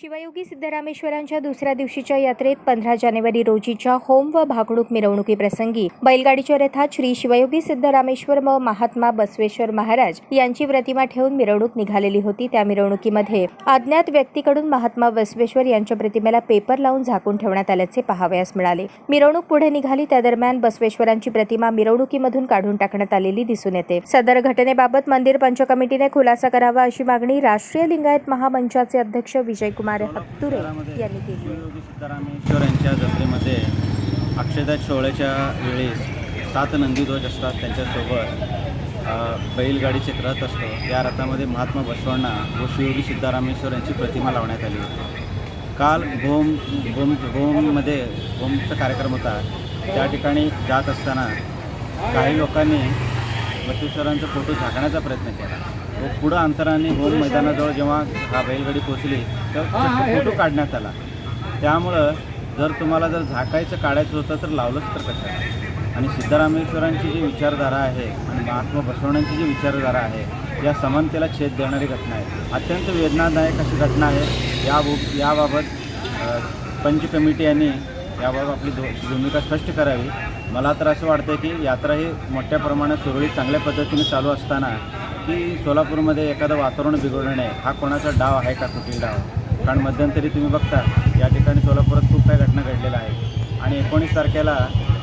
शिवयोगी सिद्धरामेश्वरांच्या दुसऱ्या दिवशीच्या यात्रेत पंधरा जानेवारी रोजीच्या होम व भागणूक मिरवणुकीप्रसंगी बैलगाडीच्या रथात श्री शिवयोगी सिद्धरामेश्वर व महात्मा बसवेश्वर महाराज यांची प्रतिमा ठेवून मिरवणूक निघालेली होती त्या मिरवणुकीमध्ये. अज्ञात व्यक्तीकडून महात्मा बसवेश्वर यांच्या प्रतिमेला पेपर लावून झाकून ठेवण्यात आल्याचे पाहावयास मिळाले. मिरवणूक पुढे निघाली त्या दरम्यान बसवेश्वरांची प्रतिमा मिरवणुकीमधून काढून टाकण्यात आलेली दिसून येते. सदर घटनेबाबत मंदिर पंच कमिटीने खुलासा करावा अशी मागणी राष्ट्रीय लिंगायत महामंचाचे अध्यक्ष विजयकुमार हत्तुरे यांनी केली. सिद्धरामेश्वर यांच्या जत्रेमध्ये अक्षयदात सोहळ्याच्या वेळेस सात नंदीध्वज असतात. त्यांच्यासोबत बैलगाडीचे रथ असतो. त्या रथामध्ये महात्मा बसवण्णा व शिवयोगी सिद्धरामेश्वर यांची प्रतिमा लावण्यात आली. होती काल भोम भोम भोममध्ये भोमचा कार्यक्रम होता. त्या ठिकाणी जात असताना काही लोकांनी बसवेश्वरांचा फोटो झाकण्याचा प्रयत्न केला. व पुढं अंतराने होम मैदानाजवळ जेव्हा हा बैलगाडी पोचली तेव्हा फोटो काढण्यात आला. त्यामुळं जर तुम्हाला जर झाकायचं काढायचं होतं तर लावलंच तर कसं? आणि सिद्धरामेश्वरांची जी विचारधारा आहे आणि महात्मा बसवण्यांची जी विचारधारा आहे या समानतेला छेद देणारी घटना आहे. अत्यंत वेदनादायक अशी घटना आहे. या याबाबत पंच कमिटी यांनी याबाबत आपली भूमिका स्पष्ट करावी. मला तर असं वाटतं की यात्रा ही मोठ्या प्रमाणात सुरळीत चांगल्या पद्धतीने चालू असताना की सोलापूरमध्ये एखादं वातावरण बिघडणे हा कोणाचा डाव आहे का कुठील डाव? कारण मध्यंतरी तुम्ही बघता या ठिकाणी सोलापुरात खूप काही घटना घडलेल्या आहेत. आणि एकोणीस तारखेला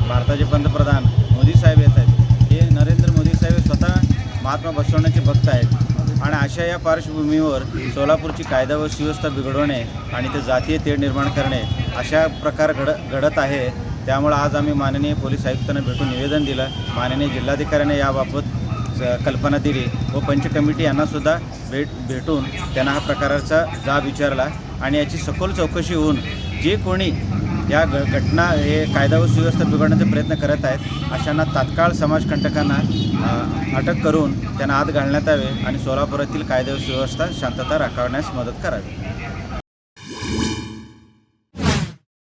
भारताचे पंतप्रधान मोदी साहेब येत आहेत. हे नरेंद्र मोदी साहेब स्वतः महात्मा बसवण्याचे भक्त आहेत. आणि अशा या पार्श्वभूमीवर सोलापूरची कायदा व सुव्यवस्था बिघडवणे आणि ते जातीय तेढ निर्माण करणे अशा प्रकार घड घडत आहे. त्यामुळं आज आम्ही माननीय पोलीस आयुक्तांना भेटून निवेदन दिलं. माननीय जिल्हाधिकाऱ्यांनी याबाबत कल्पना दिली व पंच कमिटी यांनासुद्धा भेट भेटून त्यांना हा प्रकाराचा जाब विचारला आणि याची सखोल चौकशी होऊन जे कोणी या घ घटना हे कायदा व सुव्यवस्था बिघडण्याचा प्रयत्न करत आहेत अशांना तात्काळ समाजकंटकांना अटक करून त्यांना आत घालण्यात यावे आणि सोलापुरातील कायदा व सुव्यवस्था शांतता राखण्यास मदत करावी.